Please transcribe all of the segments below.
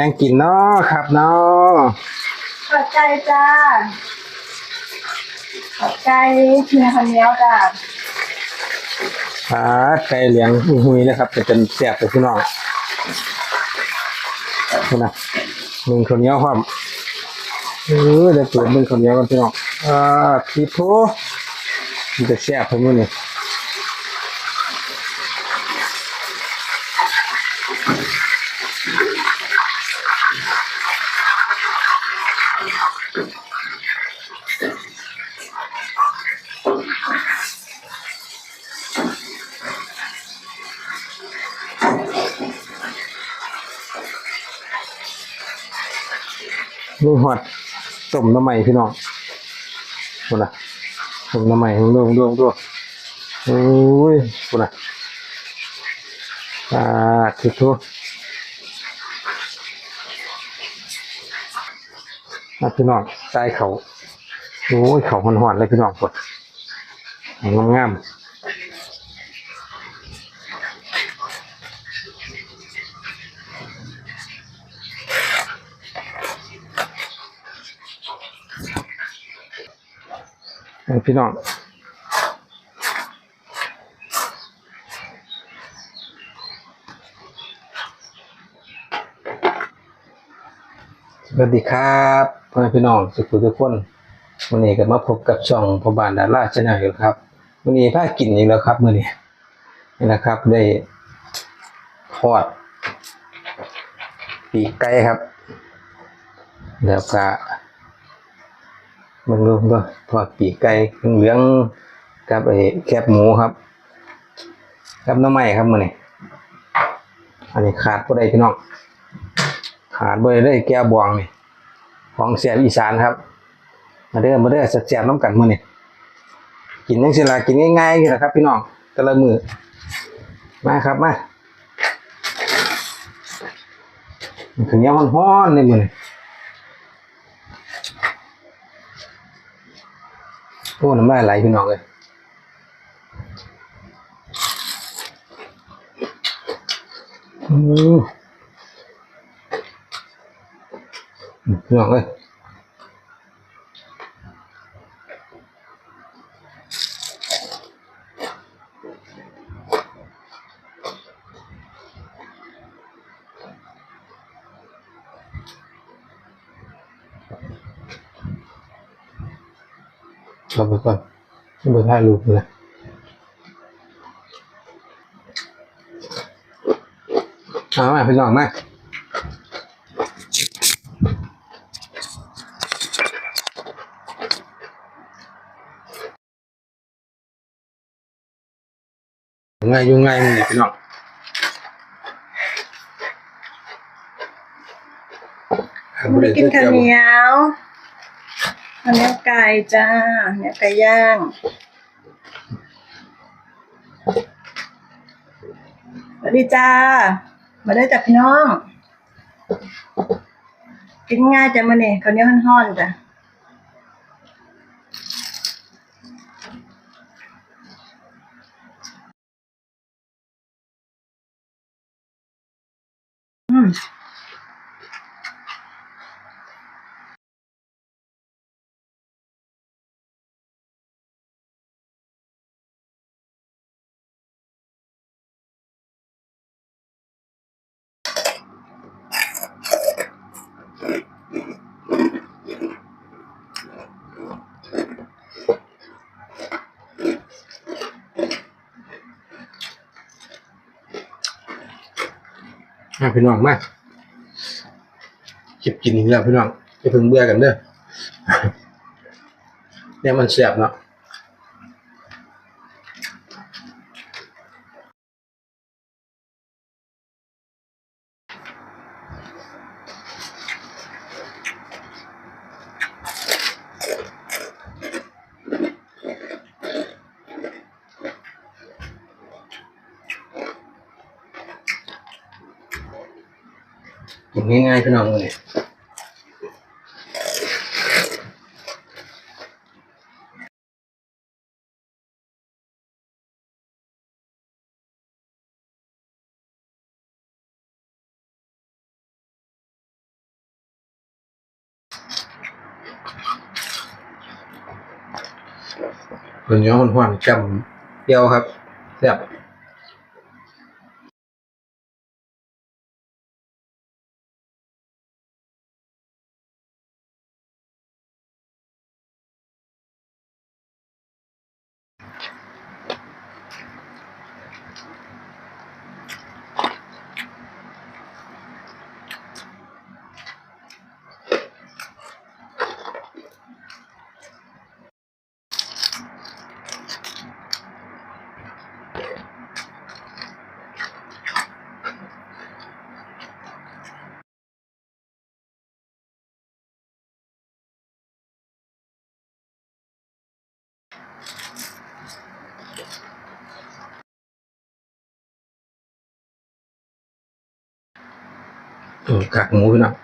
ยังกินเนาะครับเนาะขอบใจจ้า ขอบใจเมียคนเนี้ยจ้าอ่าไก่เหลียงหุยๆนะครับจะเป็นแซ่บไปพี่น้องนี่นะมึงคนเนี้ยวความเออเดี๋ยวเปิดมึงคนเนี้ยวกันพี่น้องอ่าพี่โพมันจะแซ่บเพิ่นมื้อนี้ลุ งหอดต้มน้ำใหม่พี่น้องคนน่ะต้มน้ำใหม่ของลุงลุงด้วยโอ้ยคนน่ะอ่าทุกทุกอะพี่น้องใต้เขาโอ้ยเขาหอนๆเลยพี่น้องกดงามงามๆ พี่น้องสวัสดีครับพ่อแม่พี่น้องทุกคนทุกคนวันนี้ก็มาพบกับช่องพอบานดาราชาแนลอยู่ครับวันนี้พากินอีกแล้วครับมื้อนี้นี่นะครับได้ทอดปีกไก่ครับแล้วก็ มันรู้ว่ทอดปีกไก่เหลืองกับไอ้แคบหมูครับกับน้ำไม้ครับมือนี้อันนี้ขาดบ่ได้พี่น้องขาดบ่ได้เลยแก้วบวงนี่ของเสียบอีสานครับ มาเด้อมาเด้อแซ่บน้ำกันมือนี้กินจังซี่ล่ะกินง่ายๆนี่แหละครับพี่น้องแต่ละมือมาครับมาถึงยามร้อนๆนี่มื้อนี้ โอ้น้ำลายไหลพี่น้องเลยอืมพี่น้องเลย ไปก่อนไม่ไปถ่ายรูปเลยเอามาพี่น้องมาง่ายอยู่ง่ายมึงนี่พี่น้องไม่ได้กินข้าวเหนียว ข้าวเหนียวไก่จ้าเนียไก่ย่าง สวัสดีจ้า มาได้จากพี่น้อง กินง่ายจ้ะมื้อนี้ข้าวเหนียวห่อนๆจ้ะอืม มาพี่น้องมาเก็บกินอีกแล้วพี่น้องจะเพิ่งเบื่อกันเด้อเนี่ยมันแสบเนาะ อย่างง่ายๆพี่น้องเลยคนย้อนหวานจำเดียวครับแบบ ออกากหมูพี่น้อง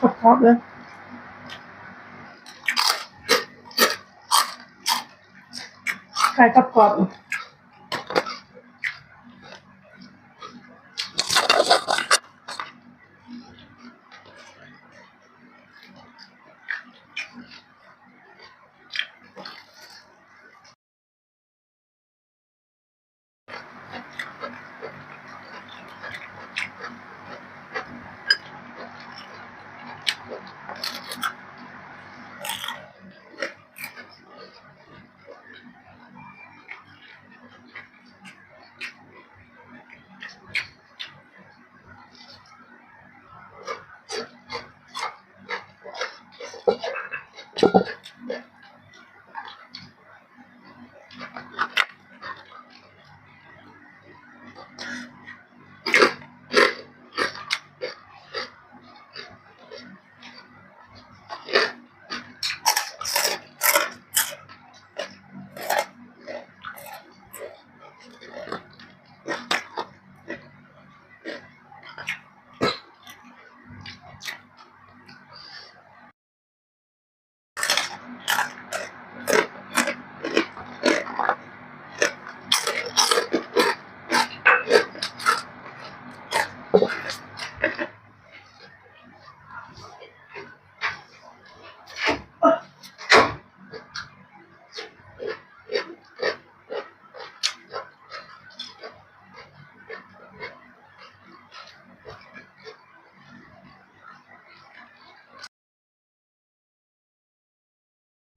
ขอบครอบเลยไก่กรอบกรอบๆ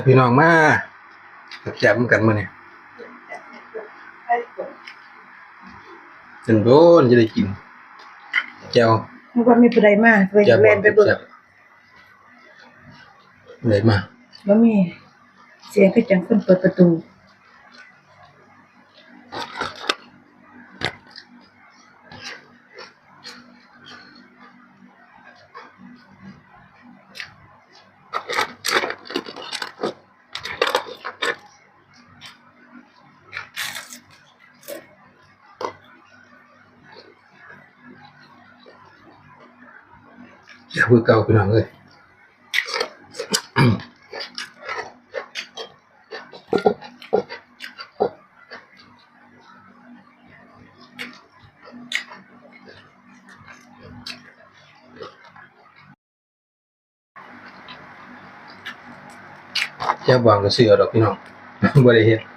พี่น้องมาแซ่บๆเหมือนกันมื้อนี้จนโดนจะได้กินแจ่วมันก็มีผู้ใดมาไปแจ่วเล่นไปเบิ่งแซ่บเลยมาแล้วมีเสียงคือจังคนเปิดประตู อย่าพูดเก่าพี่น้องเอ้ยแค่บางก็ซื้อดอกพี่น้องบ่ได้เฮ็ด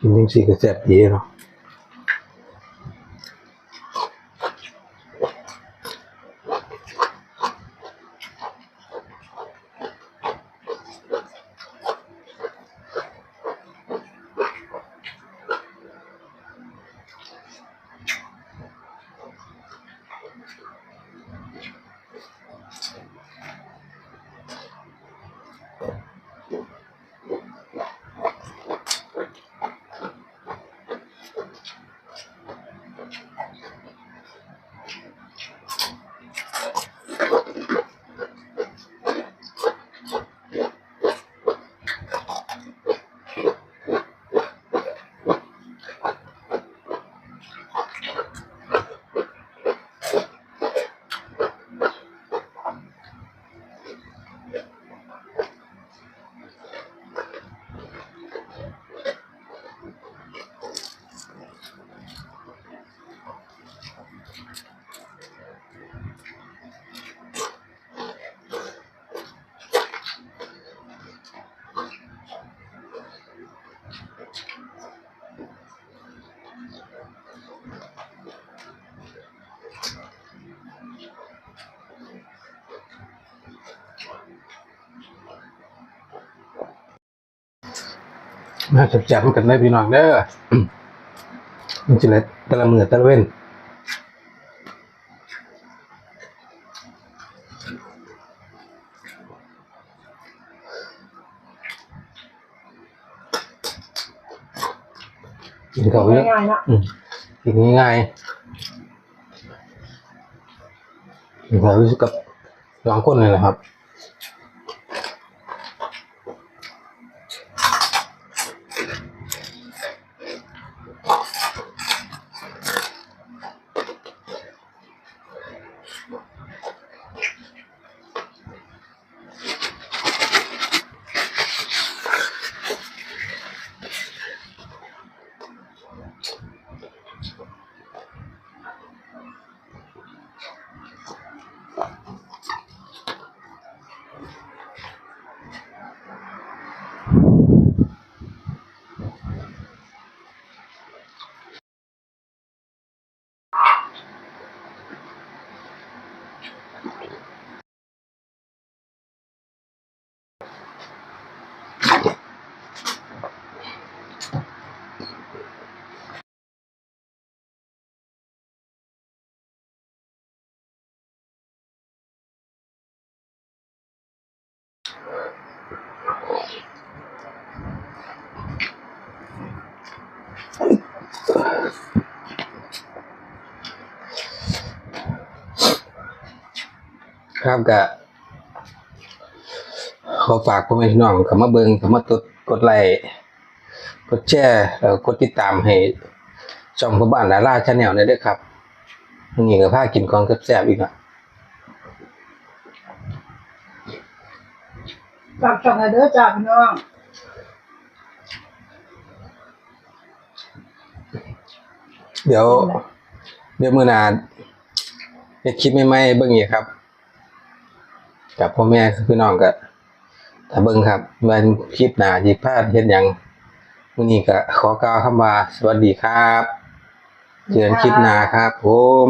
กินจังซี่ก็แซ่ มาแซ่บๆกันได้พี่น้องเด้อมันสิละแต่ละมื้อแต่ละเว้นกินเขาเยอะง่ายๆเนาะอืมกินง่ายๆกินเขารู้สึกกับสองคนเลยนะครับ ครับกะขอฝากพ่อแม่พี่น้องกับมาเบิงกับมากดกดไลค์กดแชร์แล้วกดติดตามให้ช่องพ่อบ้านดาราชาแนลได้ด้วยครับวันนี้ก็พากินกองแซ่บๆอีกอะฝากช่องให้เด้อจ้าพี่น้องเดี๋ยวเดี๋ยวมื้อหน้าเฮ็ดคลิปใหม่ๆเบิ่งอีกครับ กับพ่อแม่พี่น้องก็ถ้าเบิ่งครับวันคลิปหน้าจิพาเฮ็ดหยังมื้อนี้ก็ขอกล่าวคำว่าสวัสดีครับ เจอกันคลิปหน้าครับผม